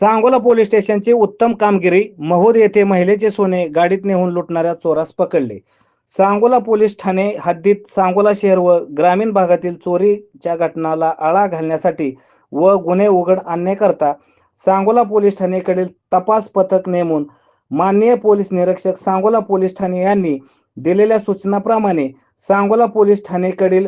Sangola police स्टेशनची उत्तम कामगिरी. महोद येथे महिलेचे सोने गाडीत नेऊन लुटणाऱ्या चोरास पकडले. सांगोला पोलीस ठाणे हद्दीत सांगोला शहर व ग्रामीण भागातील चोरीच्या घटनाला आळा घालण्यासाठी व गुन्हे उघड आणण्याकरता सांगोला पोलीस ठाणेकडील तपास पथक नेमून माननीय पोलीस निरीक्षक सांगोला पोलीस ठाणे यांनी दिलेल्या सूचनाप्रमाणे सांगोला पोलीस ठाणेकडील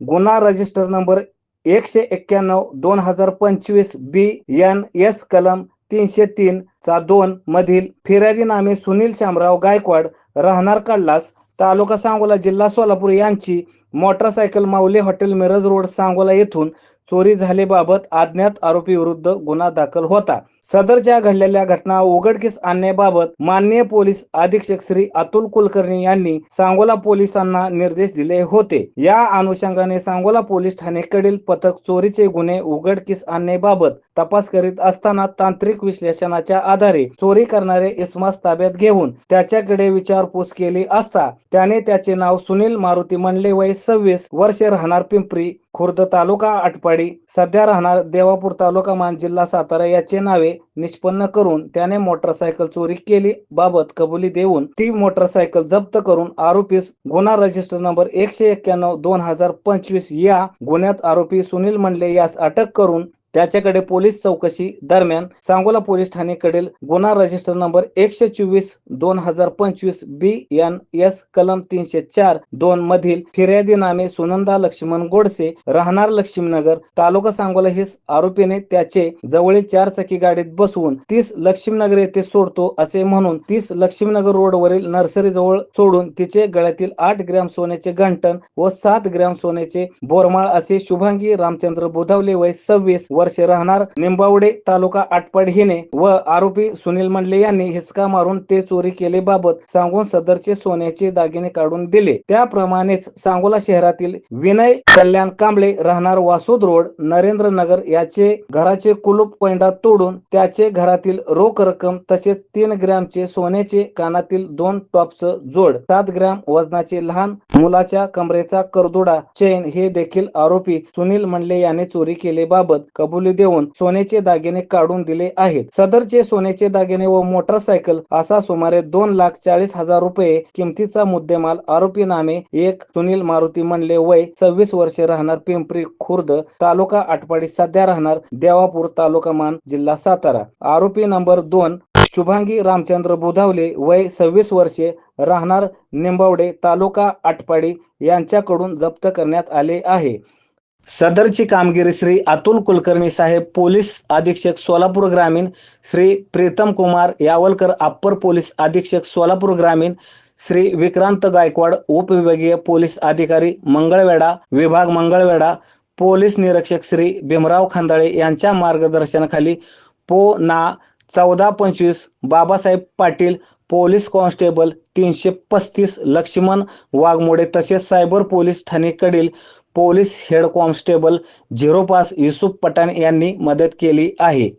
गुन्हा रजिस्टर नंबर एकशे एक्क्याण्णव दोन हजार पंचवीस बी एन एस कलम तीनशे तीन चा दोन मधील फिर्यादी नामे सुनील शामराव गायकवाड राहणार काडलास तालुका सांगोला जिल्हा सोलापूर यांची motorcycle Mauli hotel Miraj road Sangola येथून चोरी झालेबाबत अज्ञात आरोपी विरुद्ध गुन्हा दाखल होता. सदरच्या घडलेल्या घटना उघडकीस आणण्याबाबत माननीय पोलीस अधीक्षक श्री अतुल कुलकर्णी यांनी सांगोला पोलिसांना निर्देश दिले होते. या अनुषंगाने सांगोला पोलीस ठाणेकडील पथक चोरीचे गुन्हे उघडकीस आणण्याबाबत तपास करीत असताना तांत्रिक विश्लेषणाच्या आधारे चोरी करणारे इस्मास ताब्यात घेऊन त्याच्याकडे विचारपूस केली असता त्याने त्याचे नाव सुनील मारुती म्हणले वय सव्वीस वर्ष राहणार पिंपरी खुर्द तालुका आटपाडी सध्या राहणार देवापूर तालुका मान जिल्हा सातारा याचे नावे निष्पन्न करून त्याने मोटरसायकल चोरी केली बाबत कबुली देऊन ती मोटरसायकल जप्त करून आरोपीस गुन्हा रजिस्टर नंबर एकशे एक्क्याण्णव दोन हजार पंचवीस या गुन्ह्यात आरोपी सुनील मंडले यास अटक करून त्याच्याकडे पोलीस चौकशी दरम्यान सांगोला पोलीस ठाणेकडील गुन्हा रजिस्टर नंबर एकशे चोवीस दोन हजार पंचवीस बी एन एस कलम तीनशे चार दोन मधील फिर्यादी नामे सुनंदा लक्ष्मण गोडसे राहणार लक्ष्मीनगर तालुका सांगोला हे आरोपीने त्याचे जवळील चार चाकी गाडीत बसवून तीस लक्ष्मीनगर येथे सोडतो असे म्हणून तीस लक्ष्मीनगर रोडवरील नर्सरी जवळ सोडून तिचे गळ्यातील आठ ग्रॅम सोन्याचे घंटन व सात ग्रॅम सोन्याचे बोरमाळ असे शुभांगी रामचंद्र बोधावले वय सव्वीस वर्षे राहणार निंबावडे तालुका आटपाड हिने व आरोपी सुनील मंडले यांनी हिसका मारून ते चोरी केले बाबत सांगून सदरचे सोन्याचे दागिने काढून दिले. त्याप्रमाणेच सांगोला शहरातील विनय कल्याण कांबळे राहणार वासुद रोड नरेंद्र नगर याचे घराचे कुलूप पैंडा तोडून त्याचे घरातील रोख रक्कम तसेच तीन ग्रॅमचे सोन्याचे कानातील दोन टॉप्स जोड सात ग्रॅम वजनाचे लहान मुलाच्या कमरेचा करदोडा चेन हे देखील आरोपी सुनील मंडले याने चोरी केलेबाबत कबुली देऊन सोन्याचे दागिने काढून दिले आहेत. सदरचे सोन्याचे दागिने व मोटरसायकल असा सुमारे दोन लाख चाळीस हजार रुपये किमतीचा मुद्देमाल आरोपी नामे एक सुनील मारुती मंडले वय सव्वीस वर्षे राहणार पिंपरी खुर्द तालुका आटपाडी सध्या राहणार देवापूर तालुका मान जिल्हा सातारा. आरोपी नंबर दोन शुभांगी रामचंद्र बुधावले वय सव्वीस वर्षे राहणार निंबावडे तालुका आटपाडी यांच्याकडून जप्त करण्यात आले आहे. सदरची कामगिरी श्री अतुल कुलकर्णी साहेब पोलीस अधीक्षक सोलापूर ग्रामीण श्री प्रीतम कुमार यावलकर अप्पर पोलीस अधीक्षक सोलापूर ग्रामीण श्री विक्रांत गायकवाड उपविभागीय पोलीस अधिकारी मंगळवेढा विभाग मंगळवेढा पोलीस निरीक्षक श्री भीमराव खांदाळे यांच्या मार्गदर्शनाखाली पो ना चौदा पंचवीस बाबासाहेब पाटील पोलीस कॉन्स्टेबल तीनशे पस्तीस लक्ष्मण वाघमोडे तसेच सायबर पोलीस ठाणेकडील पोलीस हेड कॉन्स्टेबल झिरो पास युसुफ पठाण यांनी मदत केली आहे.